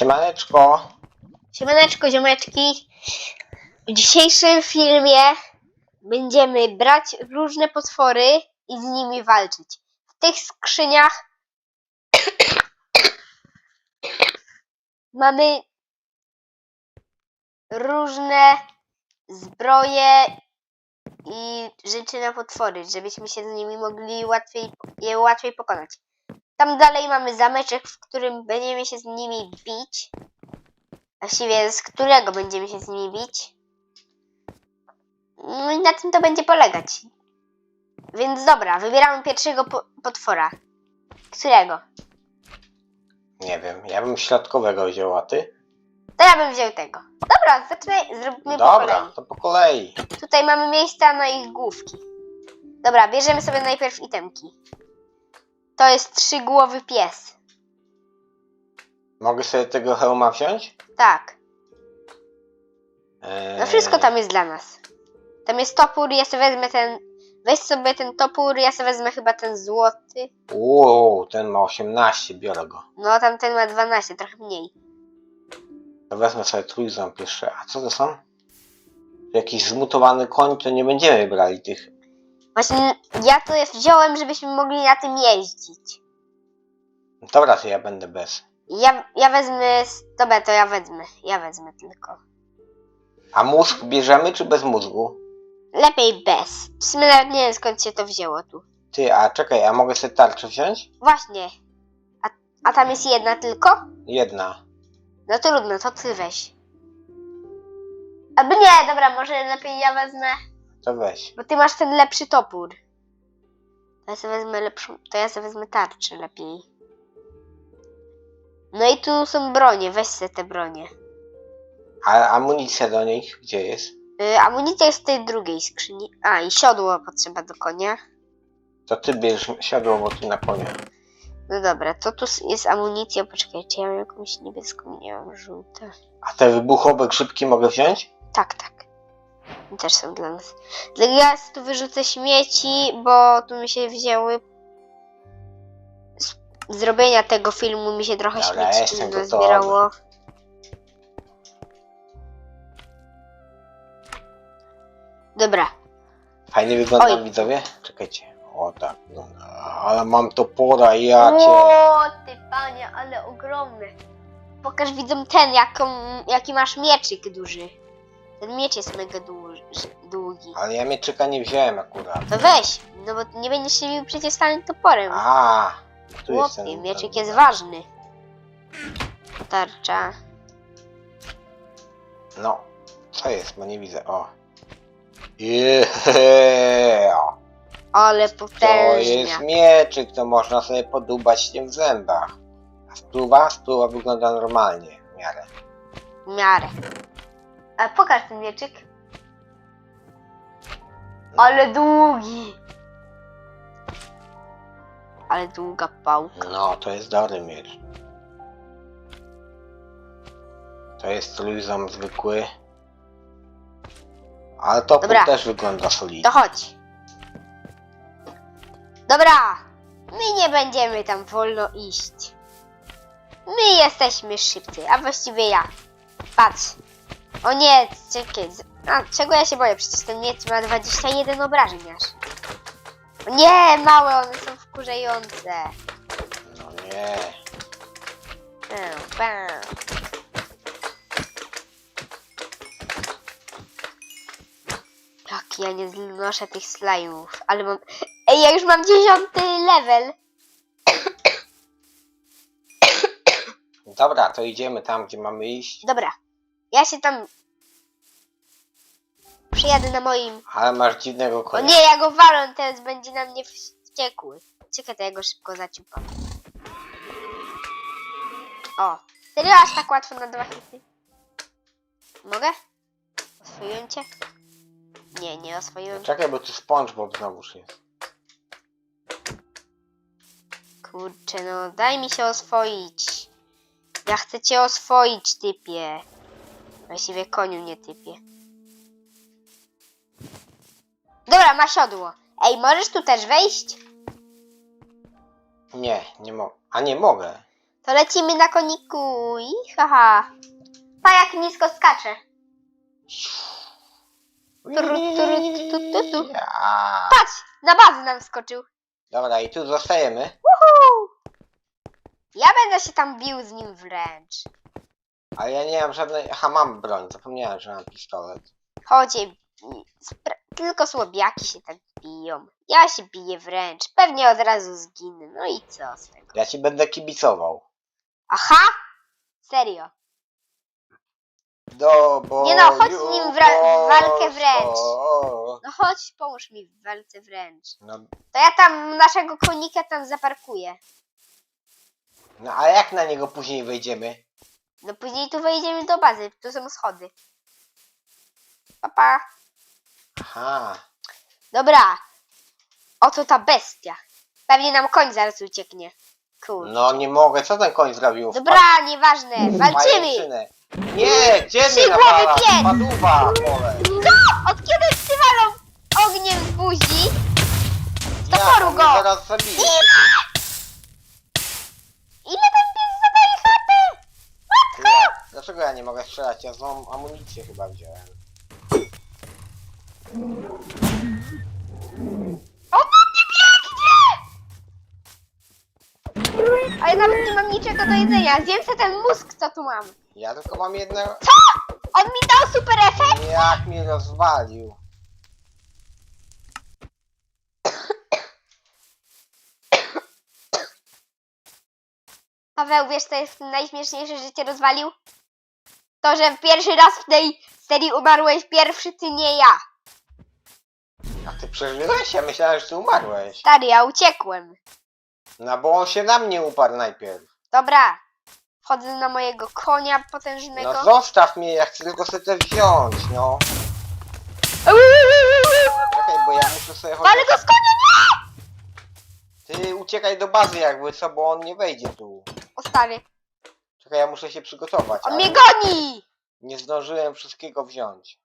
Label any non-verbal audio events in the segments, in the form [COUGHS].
Siemaneczko. Siemaneczko, ziomeczki. W dzisiejszym filmie będziemy brać różne potwory i z nimi walczyć. W tych skrzyniach [COUGHS] mamy różne zbroje i rzeczy na potwory, żebyśmy się z nimi mogli łatwiej, je łatwiej pokonać. Tam dalej mamy zameczek, w którym będziemy się z nimi bić. Właściwie z którego będziemy się z nimi bić. No i na tym to będzie polegać. Więc dobra, wybieramy pierwszego po potwora. Którego? Nie wiem, ja bym środkowego wziął, a ty? To ja bym wziął tego. Dobra, zaczynaj, zróbmy po Dobra, kolei. to po kolei. Tutaj mamy miejsca na ich główki. Dobra, bierzemy sobie najpierw itemki. To jest trzygłowy pies. Mogę sobie tego hełma wziąć? Tak. Eee, No wszystko tam jest dla nas. Tam jest topór, ja sobie wezmę ten... Weź sobie ten topór, ja sobie wezmę chyba ten złoty. Wow, ten ma 18, biorę go. No, tamten ma 12, trochę mniej. To wezmę sobie trójząb jeszcze. A co to są? Jakiś zmutowany koń, to nie będziemy brali tych. Właśnie ja to jest wziąłem, żebyśmy mogli na tym jeździć. Dobra, to ja będę bez. Ja, ja wezmę... s- Dobra, to ja wezmę. Ja wezmę tylko. A mózg bierzemy czy bez mózgu? Lepiej bez. W sumie nawet nie wiem skąd się to wzięło tu. Ty, a czekaj, a mogę sobie tarczę wziąć? Właśnie. A, a tam jest jedna tylko? Jedna. No trudno, to ty weź. Albo nie, dobra, może lepiej ja wezmę, To weź. bo ty masz ten lepszy topór. To ja sobie wezmę lepszą, to ja sobie wezmę tarczę lepiej. No i tu są bronie, weź sobie te bronie. A amunicja do nich gdzie jest? Y, amunicja jest w tej drugiej skrzyni. A, i siodło potrzeba do konia. To ty bierz siodło, bo ty na konia. No dobra, to tu jest amunicja, poczekaj, czy ja mam jakąś niebieską? Nie mam, żółte. A te wybuchowe grzybki mogę wziąć? Tak, tak. Też są dla nas. Ja tu wyrzucę śmieci, bo tu mi się wzięły. Z zrobienia tego filmu mi się trochę Dobra, śmieci jestem gotowy. nazbierało. Dobra, Fajnie wygląda Oj. widzowie? Czekajcie. O tak, no, ale mam topora i ja cię. O, ty panie, ale ogromny. Pokaż widzom ten, jaką, jaki masz mieczyk duży. Ten miecz jest mega duży, długi. Ale ja mieczyka nie wziąłem akurat. To weź, no bo nie będziesz się bił przecież samym toporem. A, tu jest Chłopie, ten. mieczyk jest ważny. Tarcza. No, co jest, bo nie widzę. O. Yeah. Ale To potężnia. jest mieczyk, to można sobie podubać tym w zębach. A spluwa? Spluwa wygląda normalnie, w miarę. W miarę. A pokaż ten mieczyk. Ale długi. Ale długa pałka. No, to jest dobry miecz. To jest trójząb zwykły. Ale Dobra. też wygląda solidnie. To chodź. Dobra. My nie będziemy tam wolno iść. My jesteśmy szybcy, a właściwie ja. Patrz. O nie, czekaj. z- A, czego ja się boję? Przecież ten miecz ma 21 obrażeń aż. O nie, małe, one są wkurzające. No nie. Bam, bam. Jak ja nie znoszę tych slajmów, ale mam... Ej, ja już mam dziesiąty level. Dobra, to idziemy tam, gdzie mamy iść. Dobra, ja się tam... Przyjadę na moim... Ale masz dziwnego O konia. nie, ja go walę, teraz będzie na mnie wściekły. Czekaj, to ja go szybko zaciupam. O, serio aż tak łatwo na dwa hity? Mogę? Oswoiłem cię? Nie, nie oswoiłem. Czekaj, bo tu SpongeBob znowuż jest. Kurczę, no daj mi się oswoić. Ja chcę cię oswoić, typie. Właściwie koniu, nie typie. Dobra, ma siodło. Ej, możesz tu też wejść? Nie, nie mogę. A nie mogę. To lecimy na koniku i haha. Pa jak nisko skacze. Tru, tru, tu, tu, tu. Ja. Patrz, na bazę nam skoczył. Dobra, i tu zostajemy. Woohoo! Ja będę się tam bił z nim wręcz. Ale ja nie mam żadnej... Aha, mam broń. Zapomniałem, że mam pistolet. Spra- tylko słabiaki się tak biją. Ja się biję wręcz. Pewnie od razu zginę. No i co z tego? Ja ci będę kibicował. Aha! Serio. Do boju Nie no, chodź z nim w ra- walkę wręcz. No chodź, pomóż mi w walce wręcz. No, To ja tam naszego konika tam zaparkuję. no a jak na niego później wejdziemy? No później tu wejdziemy do bazy. Tu są schody. Papa. Aha. Dobra. Oto ta bestia. Pewnie nam koń zaraz ucieknie. Cool. No nie mogę, co ten koń zrobił? Dobra, nieważne. Walczymy. Pajęczynę. Nie, gdzie Trzy mnie głowy nawala? pies. Paduwa, pole. Co? Od kiedy psy walą ogniem z buzi? Ja, toporu on go. zaraz zabije. Ile ten pies zadaje chaty? Ja, dlaczego ja nie mogę strzelać? Ja złą amunicję chyba wziąłem. On na mnie biegnie! A ja nawet nie mam niczego do jedzenia. Zjem sobie ten mózg, co tu mam. Ja tylko mam jedno... Co? On mi dał super efekt? Jak mnie rozwalił. Paweł, wiesz co jest najśmieszniejsze, że cię rozwalił? To, że pierwszy raz w tej serii umarłeś pierwszy, ty nie ja. A ty przeżyłeś? Ja myślałem, że ty umarłeś. Stary, ja uciekłem. No bo on się na mnie uparł najpierw. Dobra. Wchodzę na mojego konia potężnego. No zostaw mnie, ja chcę tylko sobie wziąć, no. Czekaj, bo ja muszę sobie Ale chodzić. go z konia nie! Ty uciekaj do bazy jakby co, bo on nie wejdzie tu. O stary, Czekaj, ja muszę się przygotować. on ale mnie goni! Nie zdążyłem wszystkiego wziąć.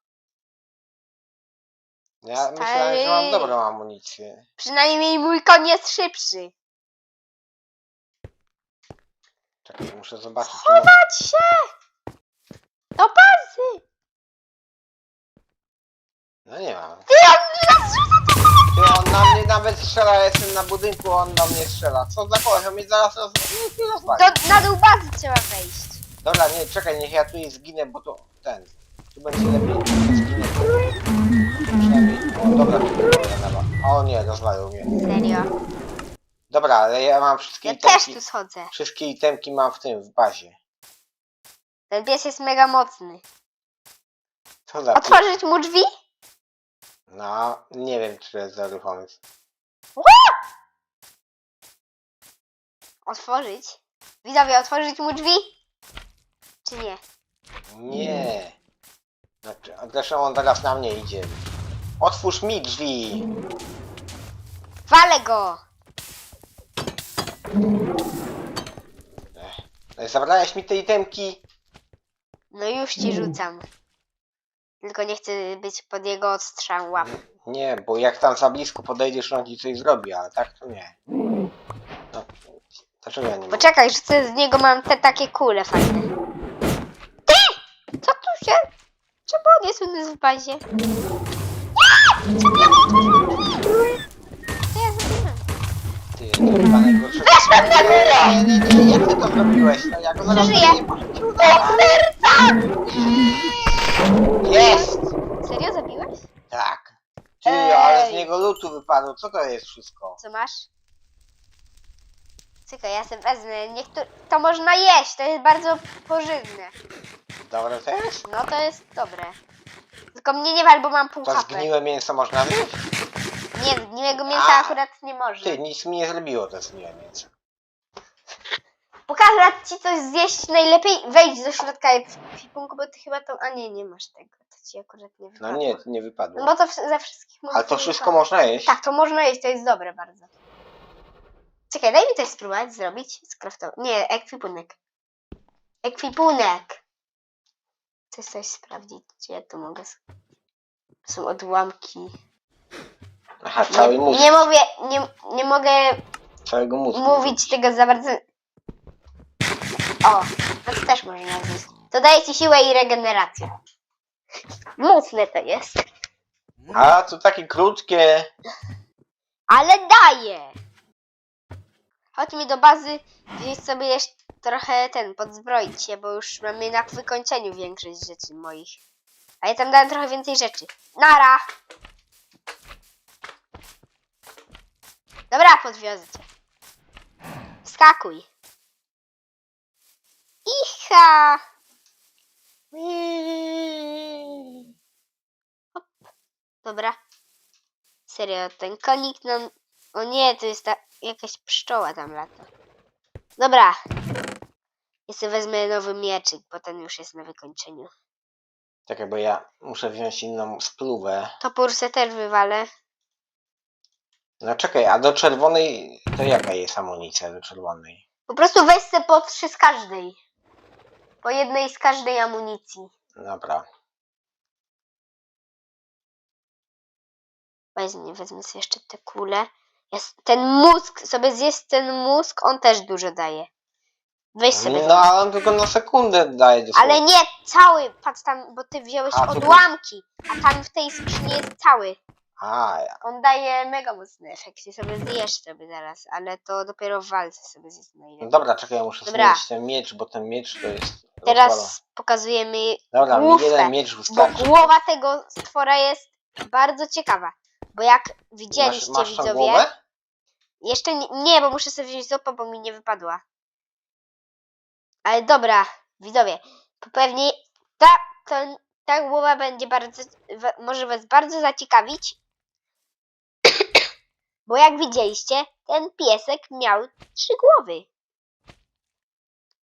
Ja Stary. myślałem, że mam dobrą amunicję. Przynajmniej mój koń jest szybszy. Czekaj, muszę zobaczyć. Czy mam... Chować się! Do bazy! No nie mam. Ty, on nas rzuca co Ty, on na mnie nawet strzela, ja jestem na budynku, on do mnie strzela. Co za koleś, on mnie zaraz roz... rozwali. Do, na dół bazy trzeba wejść. Dobra, nie, czekaj, niech ja tu i zginę, bo to ten. Tu będzie lepiej. Zginę. Dobra. O nie, rozwalił mnie. Serio? Dobra, ale ja mam wszystkie Ja też itemki. tu schodzę. Wszystkie itemki mam w tym, w bazie. Ten pies jest mega mocny. Co za pi- Otworzyć mu drzwi? No, nie wiem, czy to jest dobry pomysł. Otworzyć? Widzowie, otworzyć mu drzwi? Czy nie? Nie. Znaczy, a zresztą on teraz na mnie idzie. Otwórz mi drzwi. Walę go! Zabrałeś mi te itemki. No już ci rzucam. Tylko nie chcę być pod jego odstrzał łap. Nie, bo jak tam za blisko podejdziesz, on ci coś zrobi, ale tak to nie. No, dlaczego ja nie mogę? Poczekaj, rzucę z niego mam te takie kule fajne. Ty! Co tu się? Czemu on jest u nas w bazie? Ty, chyba najgorsze. Górę! Nie, nie, nie, jak ty to zrobiłeś? No, ja go zaraz Przeżyję. nie udawać. serca! Jest! Serio zabiłeś? Tak. Ty, ale z Ej. niego lutu wypadło. Co to jest wszystko? Co masz? Czekaj, ja sobie wezmę. Niektóre... To można jeść, to jest bardzo pożywne. Dobre to jest? No to jest dobre. Tylko mnie nie wal, bo mam pół To HP. zgniłe mięso można zjeść? Nie, zgniłego mięsa A. akurat nie można. Ty, nic mi nie zrobiło to zgniłe mięso. Pokażę ci coś zjeść najlepiej. Wejdź do środka ekwipunku, bo ty chyba to... A nie, nie masz tego. To ci akurat nie No wypadło. nie, nie No wypadło. bo to wsz- ze wszystkich Ale to wszystko wypadło. można jeść? Tak, to można jeść, to jest dobre bardzo. Czekaj, daj mi coś spróbować zrobić. Skraftować. Nie, ekwipunek. Ekwipunek! Chcesz coś sprawdzić, czy ja tu mogę... s- Są odłamki. Aha, cały nie, mózg. nie mówię, nie, nie mogę Całego mózgu. mówić tego za bardzo. O, no to też można zjeść. To daje ci siłę i regenerację. Mocne to jest. A, to takie krótkie. Ale daje! Chodźmy do bazy, wziąć sobie jeszcze trochę ten, podzbroić się, bo już mamy na wykończeniu większość rzeczy moich. A ja tam dałem trochę więcej rzeczy. Nara! Dobra, podwiozę cię. Skakuj. Icha! Hop. Dobra. Serio, ten konik nam... O nie, to jest ta jakaś pszczoła tam lata. Dobra. Ja sobie wezmę nowy mieczyk, bo ten już jest na wykończeniu. Czekaj, bo ja muszę wziąć inną spluwę. Topór se też wywalę. No czekaj, a do czerwonej to jaka jest amunicja do czerwonej? Po prostu weź se po trzy z każdej. Po jednej z każdej amunicji. Dobra. Wezmę, wezmę sobie jeszcze te kule. Jest, ten mózg, sobie zjeść ten mózg, on też dużo daje. Weź sobie. No ale on tylko na sekundę daje dosłownie. Ale nie cały, patrz tam, bo ty wziąłeś A, odłamki, a tam w tej skrzyni jest cały. A, ja- On daje mega mocny efekt, i sobie zjesz sobie zaraz, ale to dopiero w walce sobie zjesz no najlepiej. dobra, czekaj, ja muszę Dobra. zmienić ten miecz, bo ten miecz to jest... Teraz pokazujemy Dobra, mi główkę, jeden miecz bo wystarczy. głowa tego stwora jest bardzo ciekawa. Bo jak Masz, widzieliście masz tam widzowie, głowę? jeszcze nie, nie, bo muszę sobie wziąć zopa, bo mi nie wypadła. Ale dobra, widzowie, pewnie ta, to, ta głowa będzie bardzo, może was bardzo zaciekawić. [COUGHS] Bo jak widzieliście, ten piesek miał trzy głowy.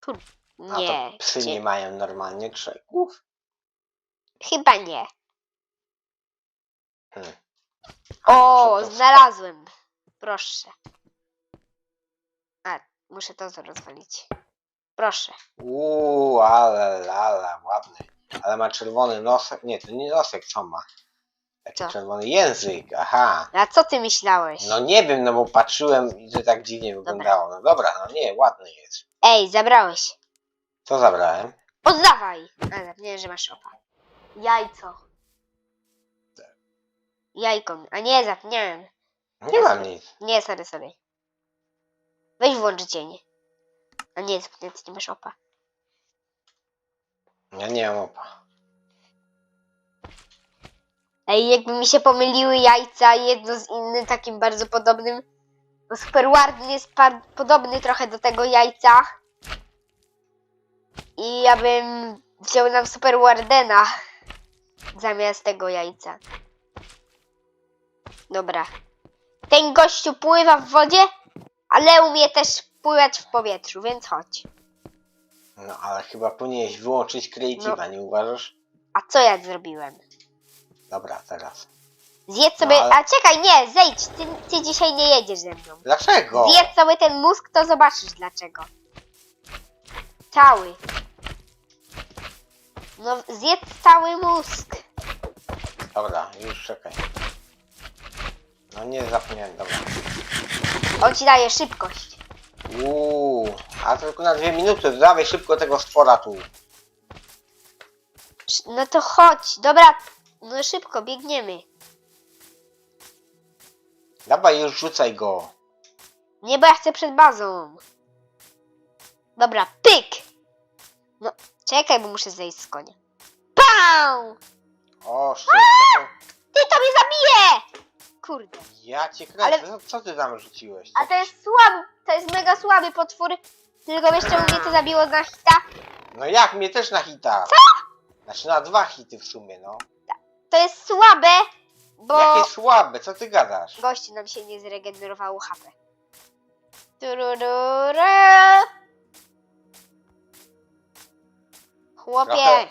Kur... A Nie, to psy nie mają normalnie trzech głów. chyba nie. Hmm. O, to znalazłem. Proszę. A, muszę to rozwalić. Proszę. Uuu, ale lala, ładny. Ale ma czerwony nosek. Nie, to nie nosek, co ma? Taki Co? czerwony język, aha. A co ty myślałeś? No nie wiem, no bo patrzyłem i to tak dziwnie wyglądało. No dobra, no nie, ładny jest. Ej, zabrałeś. Co zabrałem? Oddawaj! A, zapomniałem, że masz opa. Jajco. Jajko. A nie, zapomniałem. Nie mam nic. Nie, sorry, sorry. Weź włącz dzień. A nie, zapomniałem, że nie masz opa. Ja nie mam opa. Ej, jakby mi się pomyliły jajca jedno z innym, takim bardzo podobnym. Bo Super Warden jest podobny trochę do tego jajca. I ja bym wziął nam Super Wardena zamiast tego jajca. Dobra. Ten gościu pływa w wodzie, ale umie też pływać w powietrzu, więc chodź. No ale chyba powinieneś wyłączyć Creative'a, nie uważasz? A co ja zrobiłem? Dobra, teraz. Zjedz sobie. No, ale- A czekaj, nie, zejdź. Ty, ty dzisiaj nie jedziesz ze mną. Dlaczego? Zjedz sobie ten mózg, to zobaczysz dlaczego. Cały. No, zjedz cały mózg. Dobra, już czekaj. No nie zapomniałem, dobra. On ci daje szybkość. Uuu, a tylko na dwie minuty. Dawaj szybko tego stwora tu. No to chodź. Dobra, no szybko, biegniemy. Dawaj już rzucaj go. Nie, bo ja chcę przed bazą. Dobra, pyk! No, czekaj, bo muszę zejść z konia. Pau! O, to, Ty to mnie zabije! Kurde. ja cię kręcę. Ale- Co, co ty tam rzuciłeś? A to jest słaby, to jest mega słaby potwór. Tylko wiesz czemu mnie to zabiło na hita? No jak, mnie też na hita. Znaczy na dwa hity w sumie, no. To jest słabe, bo Jakie słabe, co ty gadasz? gościu nam się nie zregenerowało HP. Turururu. Chłopie, Trochę-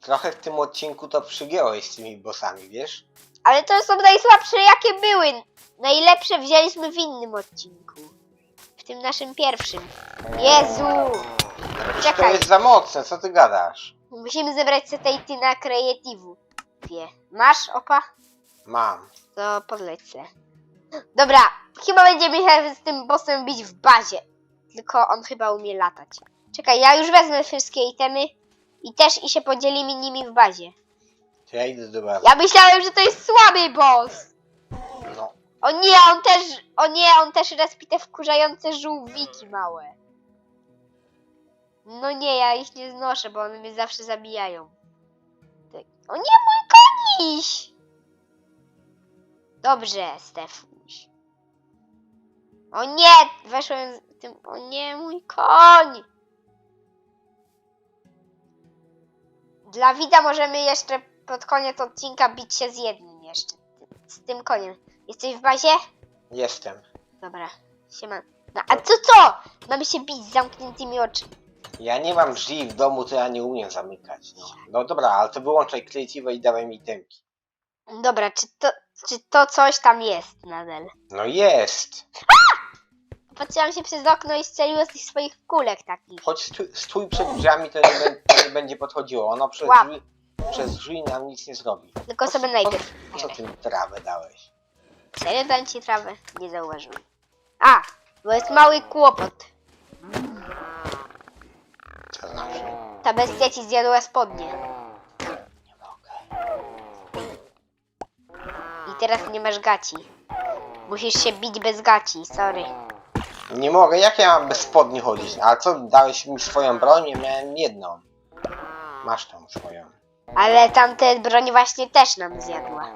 Trochę w tym odcinku to przygiąłeś z tymi bossami, wiesz? Ale to są najsłabsze jakie były. Najlepsze wzięliśmy w innym odcinku. W tym naszym pierwszym. Jezu! Przecież to Czekaj. jest za mocne, co ty gadasz? Musimy zebrać setejty na kreatywu. Wie. Masz opa? Mam. To podleć se. Dobra, chyba będziemy się z tym bossem bić w bazie. Tylko on chyba umie latać. Czekaj, ja już wezmę wszystkie itemy i też i się podzielimy nimi w bazie. To ja idę do bazy. Ja myślałem, że to jest słaby boss! No. O nie, on też, o nie, on też respi te wkurzające żółwiki małe. No nie, ja ich nie znoszę, bo one mnie zawsze zabijają. Tak. O nie, mój koniś! Dobrze, Stefuś. O nie, weszłem z tym, o nie, mój koń! Dla widza możemy jeszcze pod koniec odcinka bić się z jednym jeszcze. Z tym koniem. Jesteś w bazie? Jestem. Dobra, siema. No, a co co? Mamy się bić z zamkniętymi oczami. Ja nie mam drzwi w domu, to ja nie umiem zamykać. No, no dobra, ale to wyłączaj kreatywę i dawaj mi temki. Dobra, czy to, czy to coś tam jest nadal? No jest! Patrzyłam się przez okno i strzeliło z tych swoich kulek takich. Choć stój, stój przed drzwiami, to nie, bę- to nie będzie podchodziło. Ono przez Łap. drzwi, przez drzwi nam nic nie zrobi. Tylko sobie najpierw. Po co ty mi trawę dałeś? Serio dałem ci trawę? Nie zauważyłem. A, bo jest mały kłopot. Co znaczy? Ta bestia ci zjadła spodnie. Nie mogę. I teraz nie masz gaci. Musisz się bić bez gaci, sorry. Nie mogę, jak ja mam bez spodni chodzić? A co, dałeś mi swoją broń? Ja miałem jedną. Masz tą swoją. Ale tamte broń właśnie też nam zjadła.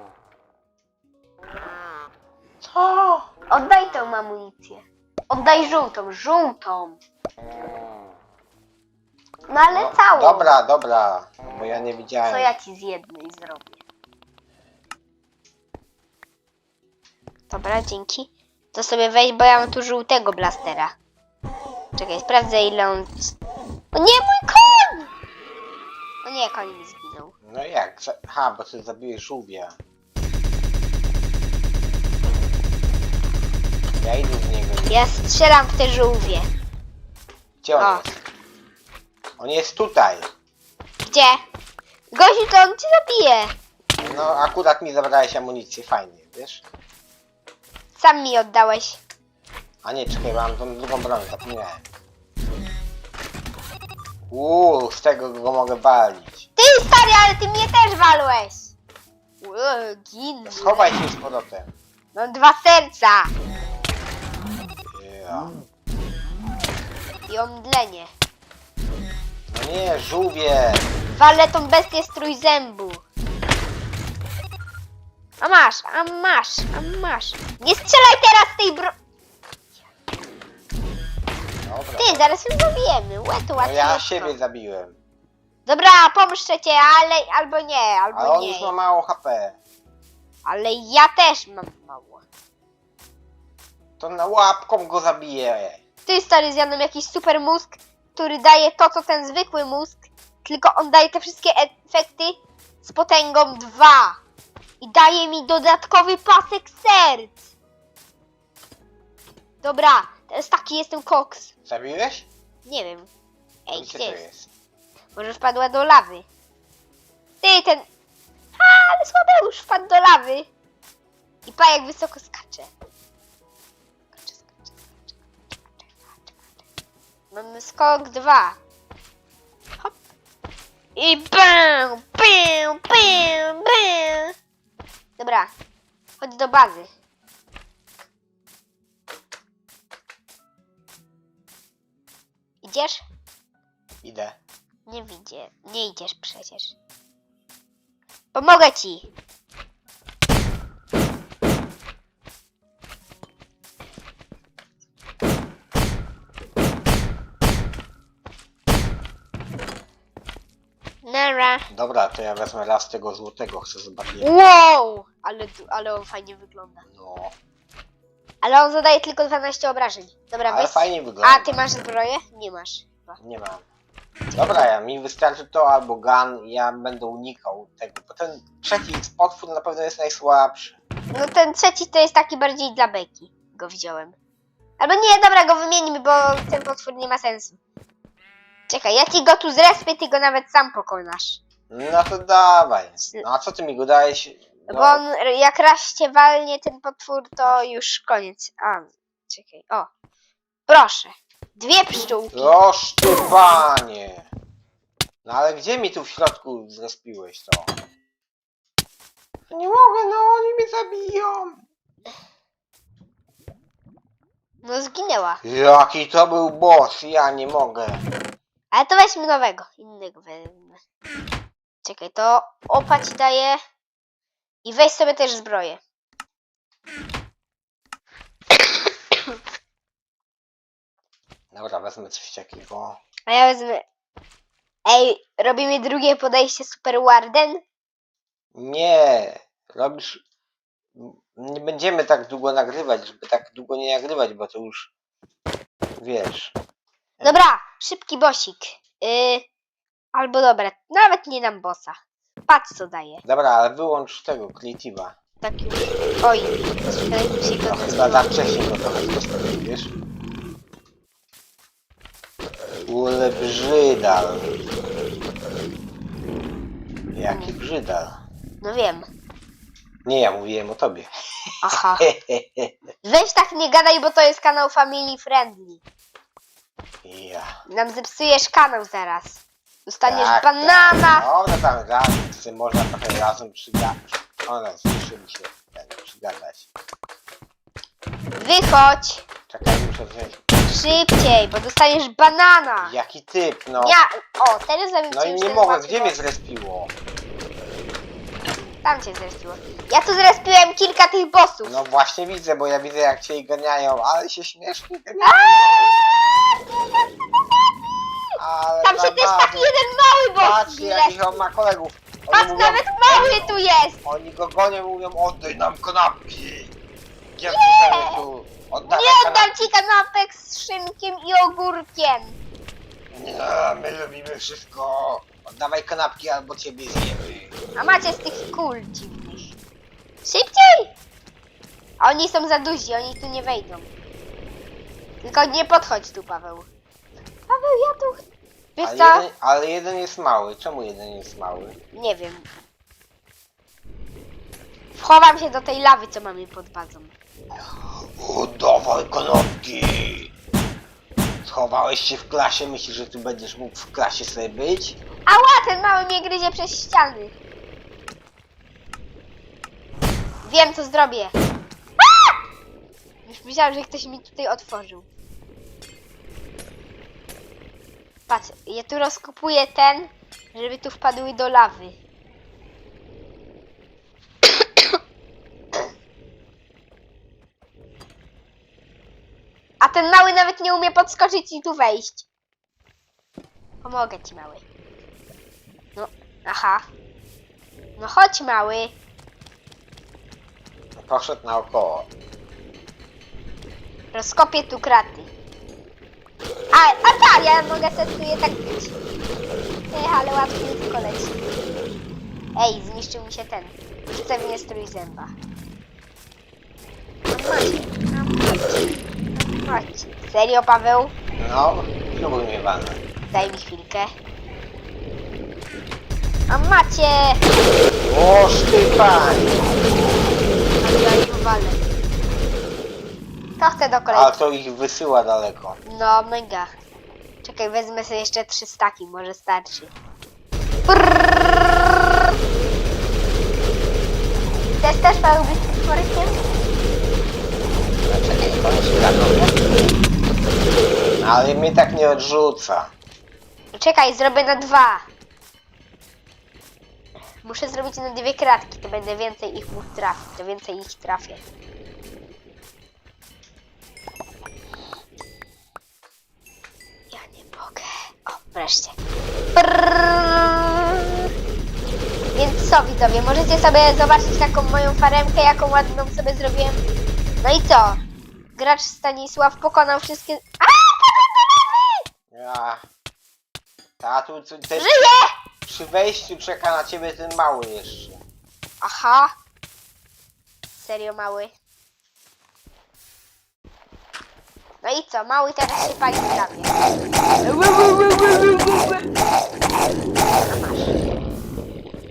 Co? Oddaj tą amunicję. Oddaj żółtą, żółtą. No ale No, całą. Dobra, dobra, bo ja nie widziałem. Co ja ci z jednej zrobię? Dobra, dzięki. To sobie weź, bo ja mam tu żółtego blastera. Czekaj, sprawdzę ile on... O nie, mój koń! O nie, koń mi zginął. No jak? Ha, bo ty zabiłeś żółwia. Ja idę z niego. Ja strzelam w te żółwie. Gdzie on O. jest? On jest tutaj. Gdzie? Gościu, to on cię zabije. No akurat mi zabrałeś amunicję, fajnie, wiesz? Sam mi oddałeś. A nie, czekaj, mam tą drugą broń, zapomniałem. Uuu, z tego go mogę balić. Ty stary, ale ty mnie też walłeś. Ue, ginę. Schowaj się z powrotem. Mam dwa serca. Ja. I omdlenie. No nie, żółwie! Walę tą bestię z trójzębu. A masz, a masz, a masz. Nie strzelaj teraz tej bro... Dobra. Ty, zaraz ją zabijemy. Łe, to No łatwiej. ja siebie zabiłem. Dobra, pomszczę cię, ale albo nie, albo Ale on nie. już ma mało HP. Ale ja też mam mało. To na łapką go zabiję. Ty stary zjadłem jakiś super mózg, który daje to, co ten zwykły mózg, tylko on daje te wszystkie efekty z potęgą 2. I daje mi dodatkowy pasek serc. Dobra, teraz taki jestem koks. Zabiłeś? Nie wiem. Ej, Gdzie to jest? jest? Może wpadła do lawy. Ty, ten... A, ale słabeusz wpadł do lawy. I pa, jak wysoko skacze. Skacze, skacze, skacze, skacze, skacze, skacze. Mamy skok dwa. Hop. I bam, bam, bam, bam. Dobra, chodź do bazy. Idziesz? Idę. Nie widzę. Nie idziesz przecież. Pomogę ci. Nara. Dobra, to ja wezmę raz tego złotego, chcę zobaczyć. Wow! Ale, ale on fajnie wygląda. No, Ale on zadaje tylko 12 obrażeń. Dobra, ale weź. fajnie wygląda. A, ty masz zbroję? Nie masz. chyba. Nie mam. Dobra, ja, mi wystarczy to albo gun, ja będę unikał tego, bo ten trzeci potwór na pewno jest najsłabszy. No ten trzeci to jest taki bardziej dla beki. Go wziąłem. Albo nie, dobra, go wymienimy, bo ten potwór nie ma sensu. Czekaj, ja ci go tu zrespię, ty go nawet sam pokonasz. No to dawaj. No a co ty mi go dałeś? No, Bo on, jak raz cię walnie ten potwór, to już koniec. A, czekaj, o. Proszę. Dwie pszczółki. Oż ty panie! No ale gdzie mi tu w środku zrespiłeś to? Nie mogę, no oni mnie zabiją! No zginęła. Jaki to był boss, ja nie mogę. Ale to weźmy nowego. Innego wezmę. Czekaj, to opa ci daje. I weź sobie też zbroję. Dobra, wezmę coś takiego. A ja wezmę. Ej, robimy drugie podejście Super Warden? Nie, robisz... Nie będziemy tak długo nagrywać, żeby tak długo nie nagrywać, bo to już... Wiesz... Dobra, szybki bosik. Yy, albo dobra, nawet nie dam bossa. Patrz co daje. Dobra, ale wyłącz tego, Creative'a. Tak już. Oj, mi się go No chyba za wcześnie go trochę zostawiłem, wiesz? Ule brzydal. Jaki brzydal. No wiem. Nie, ja mówiłem o tobie. Aha. [LAUGHS] Weź tak nie gadaj, bo to jest kanał family friendly. Ja. Nam zepsujesz kanał zaraz. Dostaniesz Tak, banana. Tak. Dobra, tam razem, tym można trochę razem przygadać. Ona słyszymy się ten, przygadać. Wychodź. Czekaj, muszę wziąć. Szybciej, bo dostaniesz banana. Jaki typ, no. Ja. O, teraz zrobię No i nie mogę, gdzie mnie zrespiło? Tam cię zrespiło. Ja tu zrespiłem kilka tych bossów. No właśnie widzę, bo ja widzę jak cię ganiają, ale się śmiesznie ganiają. Ale Tam się też zabawy. taki jeden mały boss Patrz jakich on ma kolegów. Oni, Patrz, mówią, nawet mały tu jest. oni go gonią mówią oddaj nam kanapki. Przyszedłem tu. Nie oddam ci kanapek z szynkiem i ogórkiem. Nie, my lubimy wszystko. Oddawaj kanapki albo ciebie zjemy. A macie z tych kul dziwnych. Szybciej! A oni są za duzi, oni tu nie wejdą. Tylko nie podchodź tu, Paweł. Paweł, ja tu... ch- Wiesz Ale co? jeden, ale jeden jest mały. Czemu jeden jest mały? Nie wiem. Wchowam się do tej lawy, co mamy pod bazą. Oddawaj kanapki. Schowałeś się w klasie, myślisz, że tu będziesz mógł w klasie sobie być? Ała, ten mały mnie gryzie przez ściany. Wiem, co zrobię. A! Już myślałam, że ktoś mi tutaj otworzył. Patrz, ja tu rozkopuję ten, żeby tu wpadły do lawy. A ten mały nawet nie umie podskoczyć i tu wejść. Pomogę ci, mały. No, aha. No chodź, mały. Poszedł naokoło. Rozkopię tu kraty. A, a tak, ja mogę sobie tak bić. Ech, ale łatwiej tylko leci. Ej, zniszczył mi się ten. Rzucę w nie strój zęba. A macie, a macie, a macie. Serio, Paweł? No, spróbuj mnie walnąć. Daj mi chwilkę. A macie! Oż ty panie! Ale ja im walę. To chcę do A kolejki. to ich wysyła daleko. No, mega. Czekaj, wezmę sobie jeszcze trzy staki, może starczy. Prrrr. Też być stworkiem? Czekaj, koniecznie tak No, Ale mnie tak nie odrzuca. Czekaj, zrobię na dwa. Muszę zrobić na dwie kratki, to będę więcej ich mógł trafić, to więcej ich trafię. Wreszcie. Więc co widzowie, możecie sobie zobaczyć taką moją faremkę, jaką ładną sobie zrobiłem. No i co? Gracz Stanisław pokonał wszystkie... A! Ja. A tu, tu też Żyje! przy wejściu czeka na ciebie ten mały jeszcze. Aha. Serio mały. No i co? Mały teraz się pali w trawie.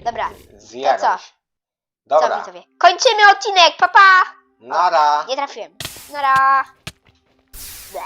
Dobra, Zjarał To co? się. co Dobra, widzowie? Kończymy odcinek, papa! Pa. nara. Nie trafiłem. Nara. Ble.